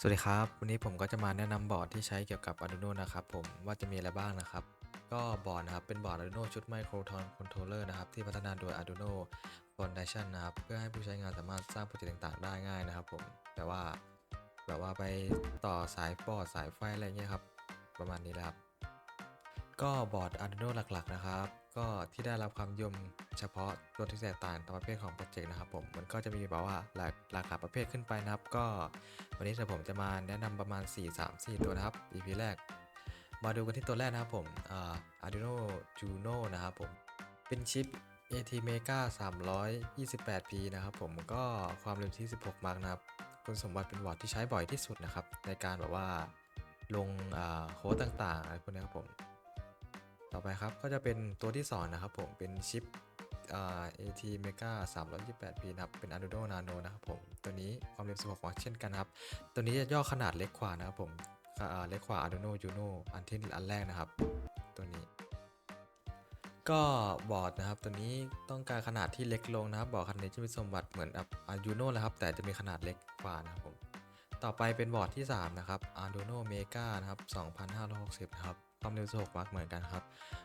สวัสดีครับ วันนี้ผมก็จะมาแนะนำบอร์ดที่ใช้เกี่ยวกับ Arduino นะครับผมว่าจะมีอะไรบ้างนะครับ ก็บอร์ดนะครับเป็นบอร์ด Arduino ชุด Microton Controller นะครับที่พัฒนาโดย Arduino Foundation นะครับเพื่อให้ผู้ใช้งานสามารถสร้างโปรเจกต์ต่างๆ ได้ง่ายนะครับผมแต่ว่าแบบว่าไปต่อสายปอดสายไฟอะไรเงี้ยครับ ประมาณนี้แหละครับ ก็บอร์ด Arduino หลักๆ นะครับ ก็ที่ได้รับความนิยมเฉพาะตัวที่แตกต่างตามประเภทของโปรเจกต์นะครับผม มันก็จะมีแบบว่าหลากหลากหลายประเภทขึ้นไปนะครับ ก็วันนี้ผมจะมาแนะนำประมาณ 4 3 4 ตัวนะครับ EP แรก มาดูกันที่ตัวแรกนะครับผมอ่า Arduino Juno นะครับผม เป็นชิป ATmega 328P นะครับผม ก็ความเร็วที่ 16 มาร์กนะครับ คุณสมบัติเป็นบอร์ดที่ใช้บ่อยที่สุดนะครับ ในการแบบว่าลงโค้ดต่างๆอะไรพวกนี้ครับผม ต่อไปครับก็จะเป็นตัวที่2นะครับผมเป็นชิปอ่า AT Mega 328P นะครับ เป็น Arduino Nano นะครับผม ตัวนี้ความเร็ว 16 วัตต์เช่นกันครับ ตัวนี้จะย่อขนาดเล็กกว่านะครับผมเล็กกว่า Arduino Uno อันที่อันแรกนะครับ ตัวนี้ ก็บอร์ดนะครับ ตัวนี้ต้องการขนาดที่เล็กลงนะครับ บอร์ดขนาดนี้จะมีสมบัติเหมือนกับ Arduino แล้วครับ แต่จะมีขนาดเล็กกว่านะครับผม ต่อไปเป็นบอร์ดที่ 3 นะครับ Arduino Mega นะครับ 2560 นะครับ ความเร็ว16วัตต์เหมือนกันครับ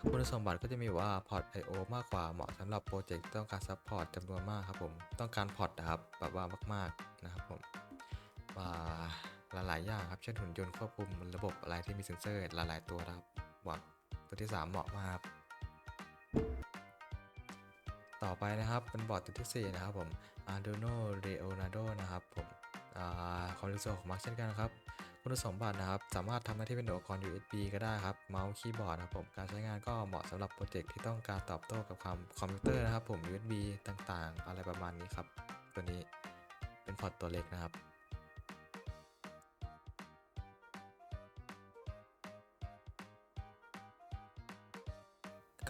คุณสมบัติก็จะมีว่าพอร์ต I/O มากกว่าเหมาะสำหรับโปรเจกต์ต้องการซัพพอร์ตจำนวนมากครับผม ต้องการพอร์ตนะครับแบบว่ามาก ๆ นะครับผมอ่าหลายๆอย่างครับ เช่นหุ่นยนต์ควบคุมระบบอะไรที่มีเซ็นเซอร์หลายๆตัวนะครับบอร์ดตัวที่ 3 เหมาะมากครับต่อไปนะครับเป็นบอร์ดตัวที่ 4 นะครับผม Arduino Leonardo นะครับผม ความเร็ว16ของมักเช่นกันครับ คุณสมบัตินะครับ สามารถทำหน้าที่เป็นอุปกรณ์ USB ก็ได้ครับ เมาส์คีย์บอร์ดนะครับผม การใช้งานก็เหมาะสำหรับโปรเจกต์ที่ต้องการตอบโต้กับความคอมพิวเตอร์นะครับผม USB ต่างๆ อะไรประมาณนี้ครับ ตัวนี้เป็นพอร์ตตัวเล็กนะครับ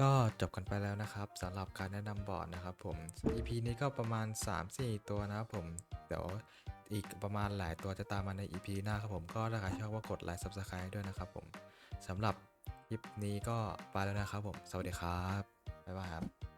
ก็จบกันไปแล้วนะครับสำหรับการแนะนำบอร์ดนะครับผม EP นี้ก็ประมาณ 3-4 ตัวนะครับผม เดี๋ยว อีกประมาณหลายตัวจะตามมาใน EP หน้าครับผมก็ถ้าใครชอบก็กดไลค์ Subscribe ด้วยนะครับผมสำหรับคลิปนี้ก็ไปแล้วนะครับผม สวัสดีครับ บ๊ายบายครับ